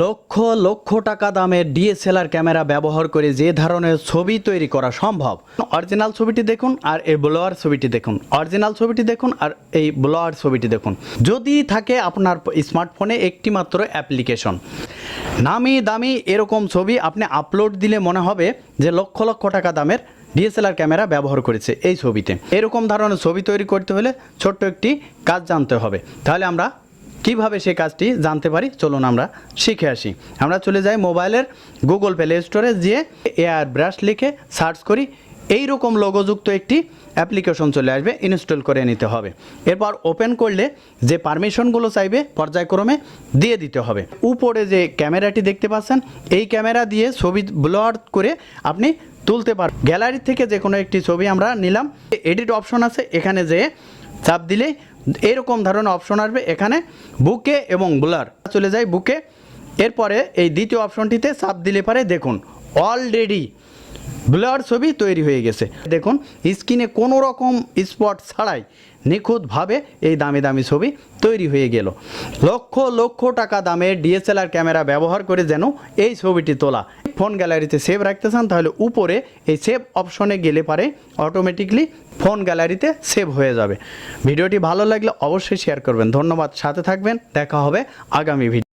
লক্ষ লক্ষ টাকা দামের DSLR camera ব্যবহার করে যে ধরনের ছবি তৈরি করা সম্ভব। অরিজিনাল ছবিটি দেখুন আর এই ব্লোয়ার ছবিটি দেখুন। অরিজিনাল ছবিটি দেখুন আর এই ব্লোয়ার ছবিটি দেখুন। যদি থাকে আপনার স্মার্টফোনে একটি মাত্র অ্যাপ্লিকেশন। নামি দামি এরকম ছবি আপনি আপলোড দিলে মনে হবে যে লক্ষ লক্ষ টাকা দামের ডিএসএলআর ক্যামেরা ব্যবহার করেছে এই ছবিতে। এরকম ধরনের ছবি তৈরি করতে হলে ছোট্ট একটি কাজ জানতে হবে। তাহলে আমরা কীভাবে সেই কাজটি জানতে পারি? চলুন আমরা শিখে আসি। আমরা চলে যাই মোবাইলের গুগল প্লে স্টোরে গিয়ে এয়ার ব্রাশ লিখে সার্চ করি। এই রকম লোগোযুক্ত একটি অ্যাপ্লিকেশন চলে আসবে, ইনস্টল করে নিতে হবে। এরপর ওপেন করলে যে পারমিশনগুলো চাইবে পর্যায়ক্রমে দিয়ে দিতে হবে। উপরে যে ক্যামেরাটি দেখতে পাচ্ছেন, এই ক্যামেরা দিয়ে ছবি ব্লোয়ার করে আপনি তুলতে পার গ্যালারি থেকে যে কোনো একটি ছবি আমরা নিলাম। এডিট অপশন আছে, এখানে যেয়ে চাপ দিলে এরকম ধরনের অপশন আসবে। এখানে বুকে এবং ব্লার। চলে যায় বুকে। এরপরে এই দ্বিতীয় অপশনটিতে চাপ দিলে পারে, দেখুন অলরেডি ব্লার ছবি তৈরি হয়ে গেছে। দেখুন, স্ক্রিনে কোনো রকম স্পট ছাড়াই নিখুঁতভাবে এই দামি দামি ছবি তৈরি হয়ে গেল। লক্ষ লক্ষ টাকা দামে ডিএসএলআর ক্যামেরা ব্যবহার করে যেন এই ছবিটি তোলা। ফোন গ্যালারিতে সেভ রাখতে চান তাহলে উপরে এই সেভ অপশনে গেলে পারে অটোমেটিকলি ফোন গ্যালারিতে সেভ হয়ে যাবে। ভিডিওটি ভালো লাগলে অবশ্যই শেয়ার করবেন। ধন্যবাদ, সাথে থাকবেন, দেখা হবে আগামী ভিডিও